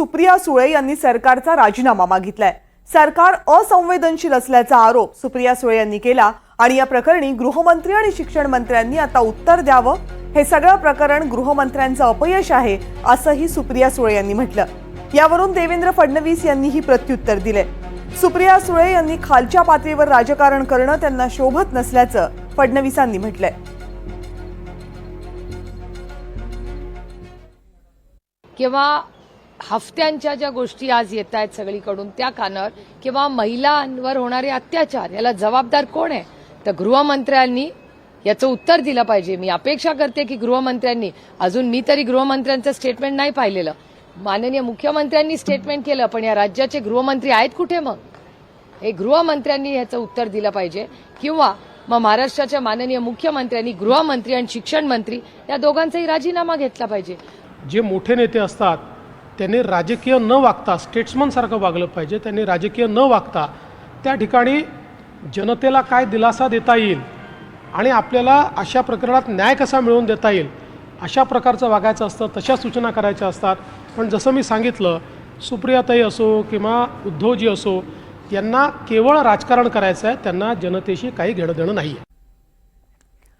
सुप्रिया सुळे यांनी सरकारचा राजीनामा मागितलाय. सरकार असंवेदनशील असल्याचा आरोप सुप्रिया सुळे यांनी केला आणि या प्रकरणी गृहमंत्री आणि शिक्षण मंत्र्यांनी आता उत्तर द्यावं. हे सगळं प्रकरण गृहमंत्र्यांचं अपयश आहे असंही सुप्रिया सुळे यांनी म्हटलं. यावरून देवेंद्र फडणवीस यांनीही प्रत्युत्तर दिले सुप्रिया सुळे यांनी खालच्या पातळीवर राजकारण करणं त्यांना शोभत नसल्याचं फडणवीसांनी म्हटलंय. किंवा हफ्त्यांच्या ज्या गोष्टी आज येत आहेत सगळीकडून त्या कानावर किंवा महिलांवर होणारे अत्याचार याला जबाबदार कोण आहे? तर गृहमंत्र्यांनी याचं उत्तर दिलं पाहिजे. मी अपेक्षा करते की गृहमंत्र्यांनी अजून मी तरी गृहमंत्र्यांचं स्टेटमेंट नाही पाहिलेलं. माननीय मुख्यमंत्र्यांनी स्टेटमेंट केलं पण या राज्याचे गृहमंत्री आहेत कुठे मग? हे गृहमंत्र्यांनी ह्याचं उत्तर दिलं पाहिजे. किंवा मग महाराष्ट्राच्या माननीय मुख्यमंत्र्यांनी गृहमंत्री आणि शिक्षण मंत्री या दोघांचाही राजीनामा घेतला पाहिजे. जे मोठे नेते असतात त्यांनी राजकीय न वागता स्टेट्समनसारखं वागलं पाहिजे. त्यांनी राजकीय न वागता त्या ठिकाणी जनतेला काय दिलासा देता येईल आणि आपल्याला अशा प्रकरणात न्याय कसा मिळवून देता येईल अशा प्रकारचं वागायचं असतं तशा सूचना करायच्या असतात. पण जसं मी सांगितलं सुप्रियाताई असो किंवा उद्धवजी असो यांना केवळ राजकारण करायचं आहे त्यांना जनतेशी काही घेणं देणं नाही आहे